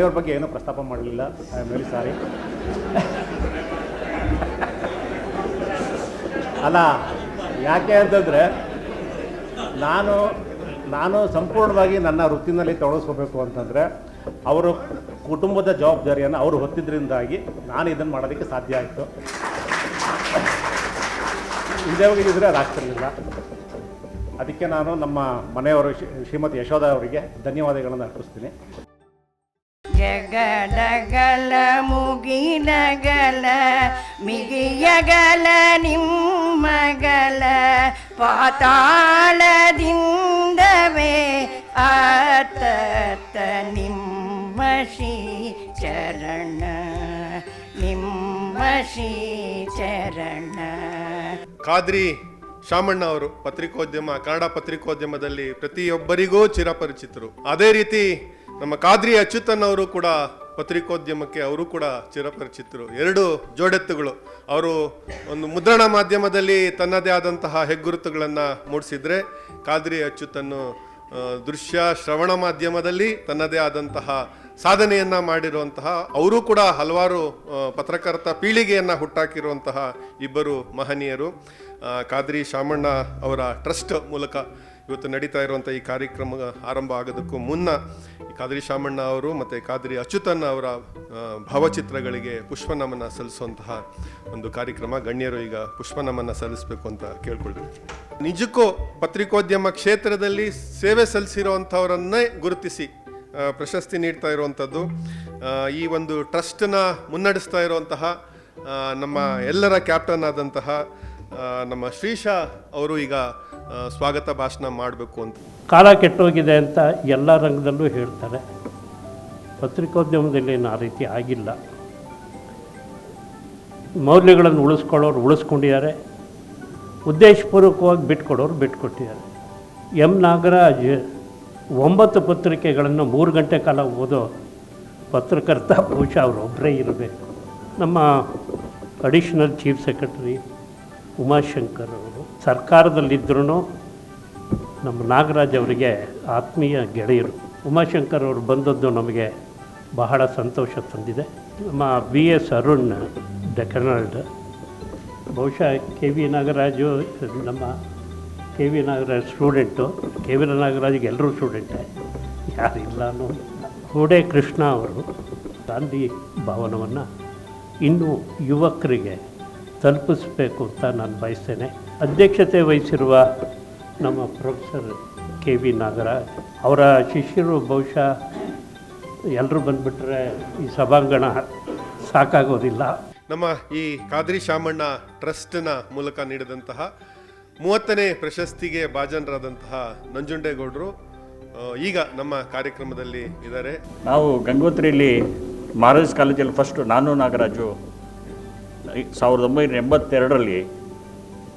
ಮನೆಯವ್ರ ಬಗ್ಗೆ ಏನೂ ಪ್ರಸ್ತಾಪ ಮಾಡಲಿಲ್ಲ. ಐ ಆಮ್ ವೆರಿ ಸಾರಿ ಅಲ್ಲ, ಯಾಕೆ ಅಂತಂದರೆ ನಾನು ನಾನು ಸಂಪೂರ್ಣವಾಗಿ ನನ್ನ ವೃತ್ತಿನಲ್ಲಿ ತೊಡಗಿಸ್ಕೋಬೇಕು ಅಂತಂದರೆ ಅವರ ಕುಟುಂಬದ ಜವಾಬ್ದಾರಿಯನ್ನು ಅವರು ಹೊತ್ತಿದ್ರಿಂದಾಗಿ ನಾನು ಇದನ್ನು ಮಾಡೋದಕ್ಕೆ ಸಾಧ್ಯ ಆಯಿತು. ಇದೇ ಹೋಗಿದ್ದರೆ ಅದಾಗ್ತಿರ್ಲಿಲ್ಲ ಅದಕ್ಕೆ ನಾನು ನಮ್ಮ ಮನೆಯವರು ಶ್ರೀಮತಿ ಯಶೋಧ ಅವರಿಗೆ ಧನ್ಯವಾದಗಳನ್ನು ಅರ್ಪಿಸ್ತೀನಿ. ಜಗಡಗಲ ಮುಗಿನಗಲ, ಮಿಗಿಯಗಲ ನಿಮ್ಮಗಲ, ಪಾತಾಳದಿಂದವೇ ಆತತ ನಿಮ್ಮ ಶ್ರೀ ಚರಣ ನಿಮ್ಮ ಶ್ರೀ ಚರಣ. ಖಾದ್ರಿ ಶಾಮಣ್ಣ ಅವರು ಪತ್ರಿಕೋದ್ಯಮ, ಕನ್ನಡ ಪತ್ರಿಕೋದ್ಯಮದಲ್ಲಿ ಪ್ರತಿಯೊಬ್ಬರಿಗೂ ಚಿರಪರಿಚಿತರು. ಅದೇ ರೀತಿ ನಮ್ಮ ಕಾದ್ರಿ ಅಚ್ಯುತನ್ ಅವರು ಕೂಡ ಪತ್ರಿಕೋದ್ಯಮಕ್ಕೆ ಅವರು ಕೂಡ ಚಿರಪರಿಚಿತರು. ಎರಡು ಜೋಡೆತ್ತುಗಳು. ಅವರು ಒಂದು ಮುದ್ರಣ ಮಾಧ್ಯಮದಲ್ಲಿ ತನ್ನದೇ ಆದಂತಹ ಹೆಗ್ಗುರುತುಗಳನ್ನು ಮೂಡಿಸಿದರೆ ಕಾದ್ರಿ ಅಚ್ಯುತನ್ನು ದೃಶ್ಯ ಶ್ರವಣ ಮಾಧ್ಯಮದಲ್ಲಿ ತನ್ನದೇ ಆದಂತಹ ಸಾಧನೆಯನ್ನು ಮಾಡಿರುವಂತಹ, ಅವರು ಕೂಡ ಹಲವಾರು ಪತ್ರಕರ್ತ ಪೀಳಿಗೆಯನ್ನು ಹುಟ್ಟಾಕಿರುವಂತಹ ಇಬ್ಬರು ಮಹನೀಯರು. ಕಾದ್ರಿ ಶಾಮಣ್ಣ ಅವರ ಟ್ರಸ್ಟ್ ಮೂಲಕ ಇವತ್ತು ನಡೀತಾ ಇರುವಂಥ ಈ ಕಾರ್ಯಕ್ರಮ ಆರಂಭ ಆಗೋದಕ್ಕೂ ಮುನ್ನ ಈ ಖಾದ್ರಿ ಶಾಮಣ್ಣ ಅವರು ಮತ್ತು ಕಾದ್ರಿ ಅಚ್ಯುತನ್ ಅವರ ಭಾವಚಿತ್ರಗಳಿಗೆ ಪುಷ್ಪನಮನ ಸಲ್ಲಿಸುವಂತಹ ಒಂದು ಕಾರ್ಯಕ್ರಮ. ಗಣ್ಯರು ಈಗ ಪುಷ್ಪನಮನ ಸಲ್ಲಿಸಬೇಕು ಅಂತ ಕೇಳ್ಕೊಳ್ತೀವಿ ನಿಜಕ್ಕೂ ಪತ್ರಿಕೋದ್ಯಮ ಕ್ಷೇತ್ರದಲ್ಲಿ ಸೇವೆ ಸಲ್ಲಿಸಿರುವಂಥವರನ್ನೇ ಗುರುತಿಸಿ ಪ್ರಶಸ್ತಿ ನೀಡ್ತಾ ಇರುವಂಥದ್ದು. ಈ ಒಂದು ಟ್ರಸ್ಟನ್ನ ಮುನ್ನಡೆಸ್ತಾ ಇರುವಂತಹ ನಮ್ಮ ಎಲ್ಲರ ಕ್ಯಾಪ್ಟನ್ ಆದಂತಹ ನಮ್ಮ ಶ್ರೀಶಾ ಅವರು ಈಗ ಸ್ವಾಗತ ಭಾಷಣ ಮಾಡಬೇಕು ಅಂತ. ಕಾಲ ಕೆಟ್ಟೋಗಿದೆ ಅಂತ ಎಲ್ಲ ರಂಗದಲ್ಲೂ ಹೇಳ್ತಾರೆ. ಪತ್ರಿಕೋದ್ಯಮದಲ್ಲಿ ಆ ರೀತಿ ಆಗಿಲ್ಲ. ಮೌಲ್ಯಗಳನ್ನು ಉಳಿಸ್ಕೊಳ್ಳೋರು ಉಳಿಸ್ಕೊಂಡಿದ್ದಾರೆ. ಉದ್ದೇಶಪೂರ್ವಕವಾಗಿ ಬಿಟ್ಕೊಡೋರು ಬಿಟ್ಕೊಟ್ಟಿದ್ದಾರೆ. ಎಂ ನಾಗರಾಜ್ ಒಂಬತ್ತು ಪತ್ರಿಕೆಗಳನ್ನು ಮೂರು ಗಂಟೆ ಕಾಲ ಓದೋ ಪತ್ರಕರ್ತ ಬಹುಶಃ ಅವರೊಬ್ಬರೇ ಇರಬೇಕು. ನಮ್ಮ ಅಡಿಷನಲ್ ಚೀಫ್ ಸೆಕ್ರೆಟರಿ ಉಮಾಶಂಕರ್ ಅವರು ಸರ್ಕಾರದಲ್ಲಿದ್ದರೂ ನಮ್ಮ ನಾಗರಾಜ್ ಅವರಿಗೆ ಆತ್ಮೀಯ ಗೆಳೆಯರು. ಉಮಾಶಂಕರ್ ಅವರು ಬಂದದ್ದು ನಮಗೆ ಬಹಳ ಸಂತೋಷ ತಂದಿದೆ. ನಮ್ಮ ಬಿ ಎಸ್ ಅರುಣ್ ಡೆಕನಾಲ್ಡ್ ಬಹುಶಃ ಕೆ ವಿ ನಾಗರಾಜು, ನಮ್ಮ K V Nagaraj student, K V ನಾಗರಾಜ್ಗೆ ಎಲ್ಲರೂ ಸ್ಟೂಡೆಂಟೇ. ಯಾರಿಲ್ಲ ಅನ್ನೋ ಕೃಷ್ಣ ಅವರು ಗಾಂಧಿ ಭವನವನ್ನು ಇನ್ನೂ ಯುವಕರಿಗೆ ತಲುಪಿಸ್ಬೇಕು ಅಂತ ನಾನು ಬಯಸ್ತೇನೆ. ಅಧ್ಯಕ್ಷತೆ ವಹಿಸಿರುವ ನಮ್ಮ ಪ್ರೊಫೆಸರ್ ಕೆ ವಿ ನಾಗರಾಜ್ ಅವರ ಶಿಷ್ಯರು ಬಹುಶಃ ಎಲ್ಲರೂ ಬಂದುಬಿಟ್ರೆ ಈ ಸಭಾಂಗಣ ಸಾಕಾಗೋದಿಲ್ಲ. ನಮ್ಮ ಈ ಕಾದ್ರಿ ಶಾಮಣ್ಣ ಟ್ರಸ್ಟ್ನ ಮೂಲಕ ನೀಡಿದಂತಹ ಮೂವತ್ತನೇ ಪ್ರಶಸ್ತಿಗೆ ಭಾಜನರಾದಂತಹ ನಂಜುಂಡೇಗೌಡರು ಈಗ ನಮ್ಮ ಕಾರ್ಯಕ್ರಮದಲ್ಲಿ ಇದ್ದಾರೆ. ನಾವು ಗಂಗೋತ್ರಿಯಲ್ಲಿ ಮಹಾರಾಜ್ ಕಾಲೇಜಲ್ಲಿ ಫಸ್ಟು ನಾನು ನಾಗರಾಜು ಸಾವಿರದ ಒಂಬೈನೂರ ಎಂಬತ್ತೆರಡರಲ್ಲಿ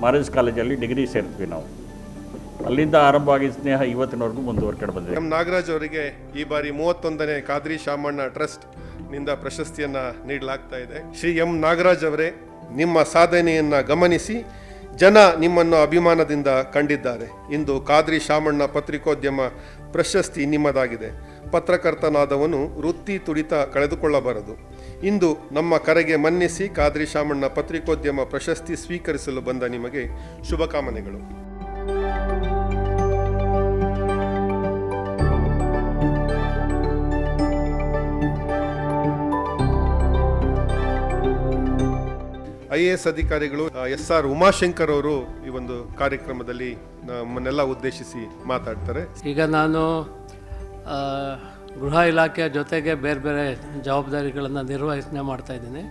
ಮಾರೇಜ್ ಕಾಲೇಜಲ್ಲಿ ಡಿಗ್ರಿ ಸೇರಿದ್ವಿ ನಾವು. ಅಲ್ಲಿಂದ ಆರಂಭವಾಗಿ ಸ್ನೇಹ ಇವತ್ತಿನವರೆಗೂ ಮುಂದುವರ್ಕೊಂಡು ಬಂದಿದೆ. ಎಂ ನಾಗರಾಜ್ ಅವರಿಗೆ ಈ ಬಾರಿ ಮೂವತ್ತೊಂದನೇ ಖಾದ್ರಿ ಶಾಮಣ್ಣ ಟ್ರಸ್ಟ್ನಿಂದ ಪ್ರಶಸ್ತಿಯನ್ನು ನೀಡಲಾಗ್ತಾ ಇದೆ. ಶ್ರೀ ಎಂ ನಾಗರಾಜ್ ಅವರೇ, ನಿಮ್ಮ ಸಾಧನೆಯನ್ನು ಗಮನಿಸಿ ಜನ ನಿಮ್ಮನ್ನು ಅಭಿಮಾನದಿಂದ ಕಂಡಿದ್ದಾರೆ. ಇಂದು ಖಾದ್ರಿ ಶಾಮಣ್ಣ ಪತ್ರಿಕೋದ್ಯಮ ಪ್ರಶಸ್ತಿ ನಿಮ್ಮದಾಗಿದೆ. ಪತ್ರಕರ್ತನಾದವನು ವೃತ್ತಿ ತುಡಿತ ಕಳೆದುಕೊಳ್ಳಬಾರದು. ಇಂದು ನಮ್ಮ ಕರೆಗೆ ಮನ್ನಿಸಿ ಕಾದ್ರಿ ಶಾಮಣ್ಣ ಪತ್ರಿಕೋದ್ಯಮ ಪ್ರಶಸ್ತಿ ಸ್ವೀಕರಿಸಲು ಬಂದ ನಿಮಗೆ ಶುಭಕಾಮನೆಗಳು ಐ ಎ ಎಸ್ ಅಧಿಕಾರಿಗಳು ಎಸ್ ಆರ್ ಉಮಾಶಂಕರ್ ಅವರು ಈ ಒಂದು ಕಾರ್ಯಕ್ರಮದಲ್ಲಿ ನಮ್ಮನ್ನೆಲ್ಲ ಉದ್ದೇಶಿಸಿ ಮಾತಾಡ್ತಾರೆ. ಈಗ ನಾನು ಗೃಹ ಇಲಾಖೆಯ ಜೊತೆಗೆ ಬೇರೆ ಬೇರೆ ಜವಾಬ್ದಾರಿಗಳನ್ನು ನಿರ್ವಹಣೆ ಮಾಡ್ತಾಯಿದ್ದೀನಿ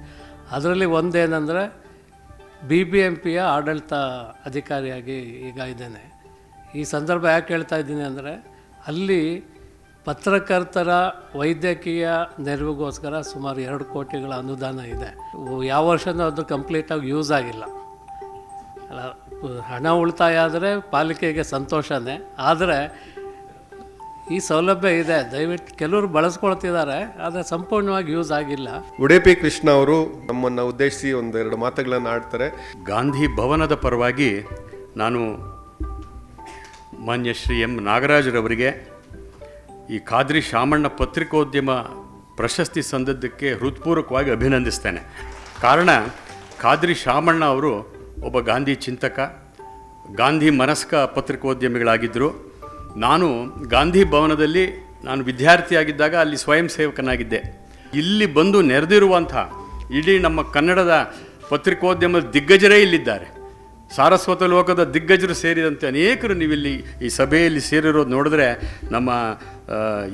ಅದರಲ್ಲಿ ಒಂದೇನೆಂದರೆ ಬಿ ಬಿ ಎಂ ಪಿಯ ಆಡಳಿತ ಅಧಿಕಾರಿಯಾಗಿ ಈಗ ಇದ್ದೇನೆ. ಈ ಸಂದರ್ಭ ಯಾಕೆ ಹೇಳ್ತಾ ಇದ್ದೀನಿ ಅಂದರೆ ಅಲ್ಲಿ ಪತ್ರಕರ್ತರ ವೈದ್ಯಕೀಯ ನೆರವಿಗೋಸ್ಕರ ಸುಮಾರು ಎರಡು ಕೋಟಿಗಳ ಅನುದಾನ ಇದೆ. ಯಾವ ವರ್ಷನೂ ಅದು ಕಂಪ್ಲೀಟಾಗಿ ಯೂಸ್ ಆಗಿಲ್ಲ. ಹಣ ಉಳಿತಾಯ ಆದರೆ ಪಾಲಿಕೆಗೆ ಸಂತೋಷನೇ. ಆದರೆ ಈ ಸೌಲಭ್ಯ ಇದೆ. ದಯವಿಟ್ಟು ಕೆಲವರು ಬಳಸ್ಕೊಳ್ತಿದ್ದಾರೆ ಆದರೆ ಸಂಪೂರ್ಣವಾಗಿ ಯೂಸ್ ಆಗಿಲ್ಲ. ಉಡುಪಿ ಕೃಷ್ಣ ಅವರು ನಮ್ಮನ್ನು ಉದ್ದೇಶಿಸಿ ಒಂದೆರಡು ಮಾತುಗಳನ್ನು ಆಡ್ತಾರೆ. ಗಾಂಧಿ ಭವನದ ಪರವಾಗಿ ನಾನು ಮಾನ್ಯ ಶ್ರೀ ಎಂ ನಾಗರಾಜರವರಿಗೆ ಈ ಖಾದ್ರಿ ಶಾಮಣ್ಣ ಪತ್ರಿಕೋದ್ಯಮ ಪ್ರಶಸ್ತಿ ಸಂದದ್ದಕ್ಕೆ ಹೃತ್ಪೂರ್ವಕವಾಗಿ ಅಭಿನಂದಿಸ್ತೇನೆ. ಕಾರಣ ಖಾದ್ರಿ ಶಾಮಣ್ಣ ಅವರು ಒಬ್ಬ ಗಾಂಧಿ ಚಿಂತಕ ಗಾಂಧಿ ಮನಸ್ಕ ಪತ್ರಿಕೋದ್ಯಮಿಗಳಾಗಿದ್ದರು. ನಾನು ಗಾಂಧಿ ಭವನದಲ್ಲಿ ನಾನು ವಿದ್ಯಾರ್ಥಿಯಾಗಿದ್ದಾಗ ಅಲ್ಲಿ ಸ್ವಯಂ ಸೇವಕನಾಗಿದ್ದೆ. ಇಲ್ಲಿ ಬಂದು ನೆರೆದಿರುವಂಥ ಇಡೀ ನಮ್ಮ ಕನ್ನಡದ ಪತ್ರಿಕೋದ್ಯಮದ ದಿಗ್ಗಜರೇ ಇಲ್ಲಿದ್ದಾರೆ. ಸಾರಸ್ವತ ಲೋಕದ ದಿಗ್ಗಜರು ಸೇರಿದಂತೆ ಅನೇಕರು ನೀವಿಲ್ಲಿ ಈ ಸಭೆಯಲ್ಲಿ ಸೇರಿರೋದು ನೋಡಿದ್ರೆ ನಮ್ಮ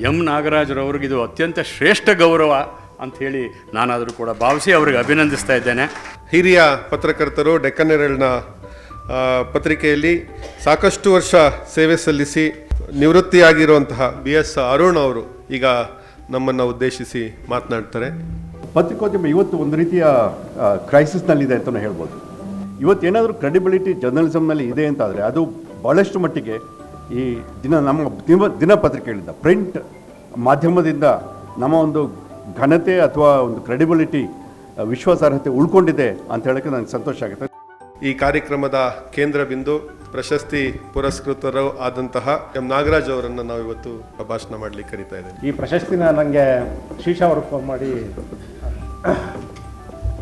ಎಂ ನಾಗರಾಜರವ್ರಿಗೆ ಇದು ಅತ್ಯಂತ ಶ್ರೇಷ್ಠ ಗೌರವ ಅಂಥೇಳಿ ನಾನಾದರೂ ಕೂಡ ಭಾವಿಸಿ ಅವರಿಗೆ ಅಭಿನಂದಿಸ್ತಾ ಇದ್ದೇನೆ. ಹಿರಿಯ ಪತ್ರಕರ್ತರು, ಡೆಕ್ಕನ್ ಪತ್ರಿಕೆಯಲ್ಲಿ ಸಾಕಷ್ಟು ವರ್ಷ ಸೇವೆ ಸಲ್ಲಿಸಿ ನಿವೃತ್ತಿಯಾಗಿರುವಂತಹ ಬಿ ಎಸ್ ಅರುಣ್ ಅವರು ಈಗ ನಮ್ಮನ್ನು ಉದ್ದೇಶಿಸಿ ಮಾತನಾಡ್ತಾರೆ. ಪತ್ರಿಕೋದ್ಯಮ ಇವತ್ತು ಒಂದು ರೀತಿಯ ಕ್ರೈಸಿಸ್ನಲ್ಲಿದೆ ಅಂತಲೇ ಹೇಳ್ಬೋದು. ಇವತ್ತು ಏನಾದರೂ ಕ್ರೆಡಿಬಿಲಿಟಿ ಜರ್ನಲಿಸಮ್ನಲ್ಲಿ ಇದೆ ಅಂತಾದರೆ ಅದು ಭಾಳಷ್ಟು ಮಟ್ಟಿಗೆ ಈ ದಿನ ನಮ್ಮ ದಿನ ದಿನಪತ್ರಿಕೆಗಳಿಂದ ಪ್ರಿಂಟ್ ಮಾಧ್ಯಮದಿಂದ ನಮ್ಮ ಒಂದು ಘನತೆ ಅಥವಾ ಒಂದು ಕ್ರೆಡಿಬಿಲಿಟಿ ವಿಶ್ವಾಸಾರ್ಹತೆ ಉಳ್ಕೊಂಡಿದೆ ಅಂತ ಹೇಳೋಕ್ಕೆ ನನಗೆ ಸಂತೋಷ ಆಗುತ್ತೆ. ಈ ಕಾರ್ಯಕ್ರಮದ ಕೇಂದ್ರ ಬಿಂದು ಪ್ರಶಸ್ತಿ ಪುರಸ್ಕೃತರು ಆದಂತಹ ಎಂ ನಾಗರಾಜ್ ಅವರನ್ನು ನಾವು ಇವತ್ತು ಭಾಷಣ ಮಾಡಲಿಕ್ಕೆ ಕರಿತಾ ಇದ್ದೇವೆ. ಈ ಪ್ರಶಸ್ತಿನ ನನಗೆ ಶೀಶಾ ಅವರು ಫೋನ್ ಮಾಡಿ,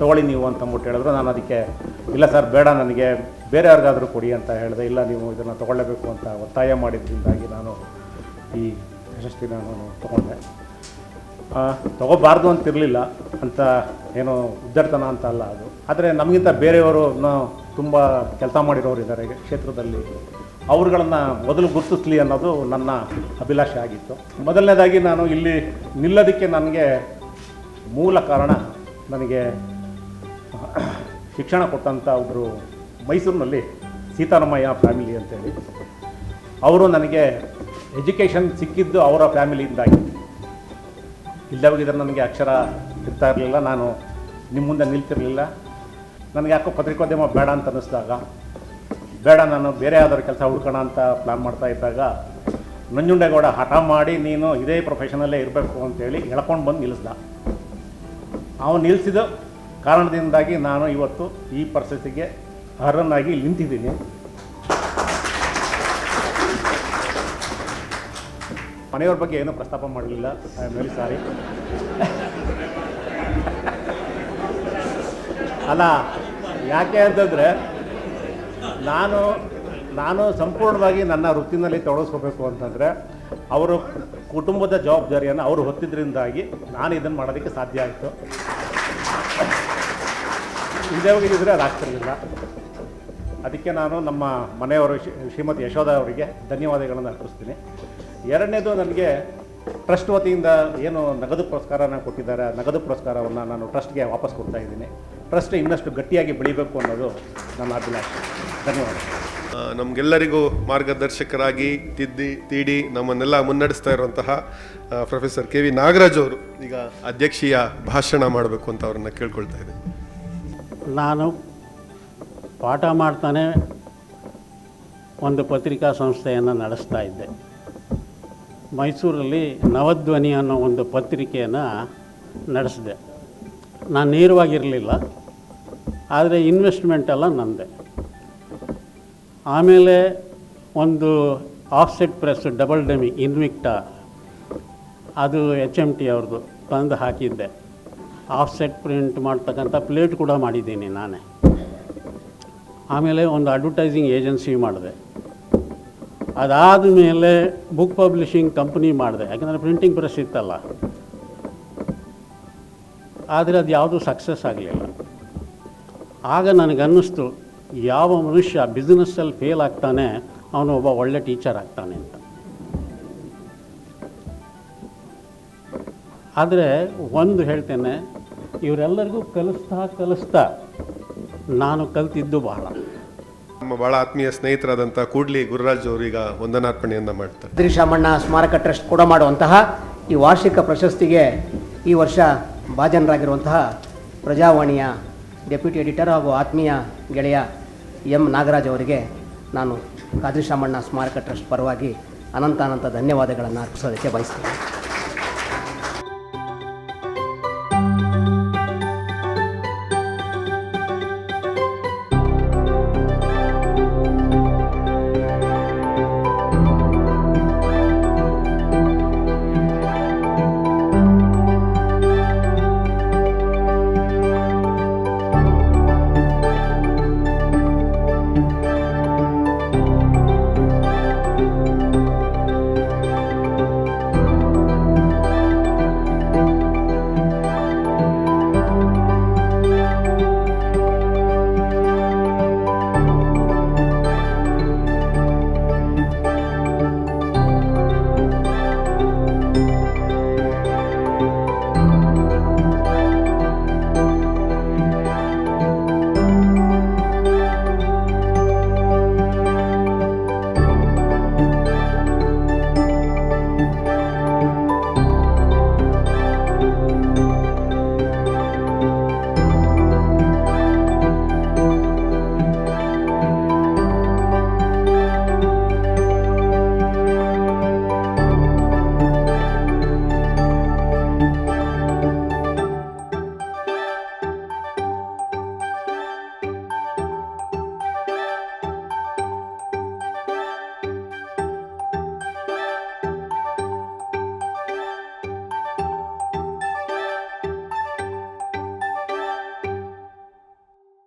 ತಗೊಳ್ಳಿ ನೀವು ಅಂತ ಅಂದ್ಬಿಟ್ಟು ಹೇಳಿದ್ರು. ನಾನು ಅದಕ್ಕೆ, ಇಲ್ಲ ಸರ್, ಬೇಡ, ನನಗೆ ಬೇರೆಯವ್ರಿಗಾದರೂ ಕೊಡಿ ಅಂತ ಹೇಳಿದೆ. ಇಲ್ಲ, ನೀವು ಇದನ್ನು ತಗೊಳ್ಳೇಬೇಕು ಅಂತ ಒತ್ತಾಯ ಮಾಡಿದ್ರಿಂದಾಗಿ ನಾನು ಈ ಪ್ರಶಸ್ತಿನ ನಾನು ತಗೊಂಡೆ. ತಗೋಬಾರ್ದು ಅಂತಿರಲಿಲ್ಲ. ಅಂತ ಏನೋ ಉದ್ದರ್ತನ ಅಂತ ಅಲ್ಲ ಅದು. ಆದರೆ ನಮಗಿಂತ ಬೇರೆಯವರು ತುಂಬ ಕೆಲಸ ಮಾಡಿರೋರು ಇದ್ದಾರೆ ಕ್ಷೇತ್ರದಲ್ಲಿ. ಅವ್ರುಗಳನ್ನು ಮೊದಲು ಗುರುತಿಸ್ಲಿ ಅನ್ನೋದು ನನ್ನ ಅಭಿಲಾಷೆ ಆಗಿತ್ತು. ಮೊದಲನೇದಾಗಿ ನಾನು ಇಲ್ಲಿ ನಿಲ್ಲೋದಕ್ಕೆ ನನಗೆ ಮೂಲ ಕಾರಣ ನನಗೆ ಶಿಕ್ಷಣ ಕೊಟ್ಟಂಥ ಒಬ್ಬರು ಮೈಸೂರಿನಲ್ಲಿ ಸೀತಾರಾಮಯ್ಯ ಫ್ಯಾಮಿಲಿ ಅಂತೇಳಿ. ಅವರು ನನಗೆ ಎಜುಕೇಷನ್ ಸಿಕ್ಕಿದ್ದು ಅವರ ಫ್ಯಾಮಿಲಿಯಿಂದಾಗಿ. ಇಲ್ಲವಾಗಿದ್ದರೆ ನನಗೆ ಅಕ್ಷರ ಇರ್ತಾ ಇರಲಿಲ್ಲ, ನಾನು ನಿಮ್ಮ ಮುಂದೆ ನಿಲ್ತಿರಲಿಲ್ಲ. ನನಗೆ ಯಾಕೋ ಪತ್ರಿಕೋದ್ಯಮ ಬೇಡ ಅಂತ ಅನ್ನಿಸ್ದಾಗ, ಬೇಡ ನಾನು ಬೇರೆ ಯಾವ್ದಾದ್ರು ಕೆಲಸ ಹುಡ್ಕೋಣ ಅಂತ ಪ್ಲ್ಯಾನ್ ಮಾಡ್ತಾ ಇದ್ದಾಗ, ನಂಜುಂಡೇಗೌಡ ಹಠ ಮಾಡಿ ನೀನು ಇದೇ ಪ್ರೊಫೆಷನಲ್ಲೇ ಇರಬೇಕು ಅಂತೇಳಿ ಹೇಳ್ಕೊಂಡು ಬಂದು ನಿಲ್ಲಿಸ್ದ ಅವನು ನಿಲ್ಲಿಸಿದ ಕಾರಣದಿಂದಾಗಿ ನಾನು ಇವತ್ತು ಈ ಪರಿಸ್ಥಿತಿಗೆ ಅರ್ಹನಾಗಿ ನಿಂತಿದ್ದೀನಿ. ಮನೆಯವ್ರ ಬಗ್ಗೆ ಏನೂ ಪ್ರಸ್ತಾಪ ಮಾಡಲಿಲ್ಲ. ಐ ಆಮ್ ವೆರಿ ಸಾರಿ ಅಲ್ಲ ಯಾಕೆ ಅಂತಂದರೆ ನಾನು ನಾನು ಸಂಪೂರ್ಣವಾಗಿ ನನ್ನ ವೃತ್ತಿನಲ್ಲಿ ತೊಡಗಿಸ್ಕೋಬೇಕು ಅಂತಂದರೆ ಅವರು ಕುಟುಂಬದ ಜವಾಬ್ದಾರಿಯನ್ನು ಅವರು ಹೊತ್ತಿದ್ದರಿಂದಾಗಿ ನಾನು ಇದನ್ನು ಮಾಡೋದಕ್ಕೆ ಸಾಧ್ಯ ಆಯಿತು. ಹೋಗಿದ್ದರೆ ಅದು ಆಗ್ತಿರಲಿಲ್ಲ. ಅದಕ್ಕೆ ನಾನು ನಮ್ಮ ಮನೆಯವರು ಶ್ರೀ- ಶ್ರೀಮತಿ ಯಶೋಧ ಅವರಿಗೆ ಧನ್ಯವಾದಗಳನ್ನು ಅರ್ಪಿಸ್ತೀನಿ. ಎರಡನೇದು ನನಗೆ ಟ್ರಸ್ಟ್ ವತಿಯಿಂದ ಏನು ನಗದು ಪುರಸ್ಕಾರನ ಕೊಟ್ಟಿದ್ದಾರೆ. ಆ ನಗದು ಪುರಸ್ಕಾರವನ್ನು ನಾನು ಟ್ರಸ್ಟ್ಗೆ ವಾಪಸ್ ಕೊಡ್ತಾ ಇದ್ದೀನಿ. ಟ್ರಸ್ಟ್ ಇನ್ನಷ್ಟು ಗಟ್ಟಿಯಾಗಿ ಬೆಳಿಬೇಕು ಅನ್ನೋದು ನನ್ನ ಅಭಿಲಾಷೆ. ಧನ್ಯವಾದ. ನಮಗೆಲ್ಲರಿಗೂ ಮಾರ್ಗದರ್ಶಕರಾಗಿ ತಿದ್ದಿ ತೀಡಿ ನಮ್ಮನ್ನೆಲ್ಲ ಮುನ್ನಡೆಸ್ತಾ ಇರುವಂತಹ ಪ್ರೊಫೆಸರ್ ಕೆ ವಿ ನಾಗರಾಜ್ ಅವರು ಈಗ ಅಧ್ಯಕ್ಷೀಯ ಭಾಷಣ ಮಾಡಬೇಕು ಅಂತ ಅವರನ್ನು ಕೇಳ್ಕೊಳ್ತಾ ಇದ್ದೀನಿ. ನಾನು ಪಾಠ ಮಾಡ್ತಾನೆ ಒಂದು ಪತ್ರಿಕಾ ಸಂಸ್ಥೆಯನ್ನು ನಡೆಸ್ತಾ ಇದ್ದೆ. ಮೈಸೂರಲ್ಲಿ ನವಧ್ವನಿ ಅನ್ನೋ ಒಂದು ಪತ್ರಿಕೆಯನ್ನು ನಡೆಸಿದೆ. ನಾನು ನೇರವಾಗಿರಲಿಲ್ಲ, ಆದರೆ ಇನ್ವೆಸ್ಟ್ಮೆಂಟ್ ಎಲ್ಲ ನಂದೆ. ಆಮೇಲೆ ಒಂದು offset press double demy Invicta ಅದು ಎಚ್ ಎಂ ಟಿ ಅವ್ರದ್ದು ತಂದು ಹಾಕಿದ್ದೆ. ಆಫ್ಸೆಟ್ ಪ್ರಿಂಟ್ ಮಾಡ್ತಕ್ಕಂಥ ಪ್ಲೇಟ್ ಕೂಡ ಮಾಡಿದ್ದೀನಿ ನಾನೇ. ಆಮೇಲೆ ಒಂದು ಅಡ್ವರ್ಟೈಸಿಂಗ್ ಏಜೆನ್ಸಿ ಮಾಡಿದೆ. ಅದಾದ ಮೇಲೆ ಬುಕ್ ಪಬ್ಲಿಷಿಂಗ್ ಕಂಪ್ನಿ ಮಾಡಿದೆ. ಯಾಕಂದರೆ ಪ್ರಿಂಟಿಂಗ್ ಪ್ರೆಸ್ ಇತ್ತಲ್ಲ. ಆದರೆ ಅದು ಯಾವುದೂ ಸಕ್ಸಸ್ ಆಗಲಿಲ್ಲ. ಆಗ ನನಗನ್ನಿಸ್ತು, ಯಾವ ಮನುಷ್ಯ ಬಿಸ್ನೆಸ್ಸಲ್ಲಿ ಫೇಲ್ ಆಗ್ತಾನೆ, ಅವನು ಒಬ್ಬ ಒಳ್ಳೆ ಟೀಚರ್ ಆಗ್ತಾನೆ ಅಂತ. ಆದರೆ ಒಂದು ಹೇಳ್ತೇನೆ, ಇವರೆಲ್ಲರಿಗೂ ಕಲಿಸ್ತಾ ಕಲಿಸ್ತಾ ನಾನು ಕಲ್ತಿದ್ದು ಬಹಳ. ನಮ್ಮ ಬಹಳ ಆತ್ಮೀಯ ಸ್ನೇಹಿತರಾದಂಥ ಕೂಡ್ಲಿ ಗುರುರಾಜ್ ಅವರೀಗ ವಂದನಾರ್ಪಣೆಯನ್ನ ಮಾಡ್ತಾರೆ. ಶ್ರೀಶಾಮಣ್ಣ ಸ್ಮಾರಕ ಟ್ರಸ್ಟ್ ಕೂಡ ಮಾಡುವಂತಹ ಈ ವಾರ್ಷಿಕ ಪ್ರಶಸ್ತಿಗೆ ಈ ವರ್ಷ ಭಾಜನರಾಗಿರುವಂತಹ ಪ್ರಜಾವಾಣಿಯ ಡೆಪ್ಯೂಟಿ ಎಡಿಟರ್ ಹಾಗೂ ಆತ್ಮೀಯ ಗೆಳೆಯ ಎಂ ನಾಗರಾಜ್ ಅವರಿಗೆ ನಾನು ಕಾದ್ರಿಶಾಮಣ್ಣ ಸ್ಮಾರಕ ಟ್ರಸ್ಟ್ ಪರವಾಗಿ ಅನಂತ ಅನಂತ ಧನ್ಯವಾದಗಳನ್ನು ಅರ್ಪಿಸೋದಕ್ಕೆ ಬಯಸ್ತೇನೆ.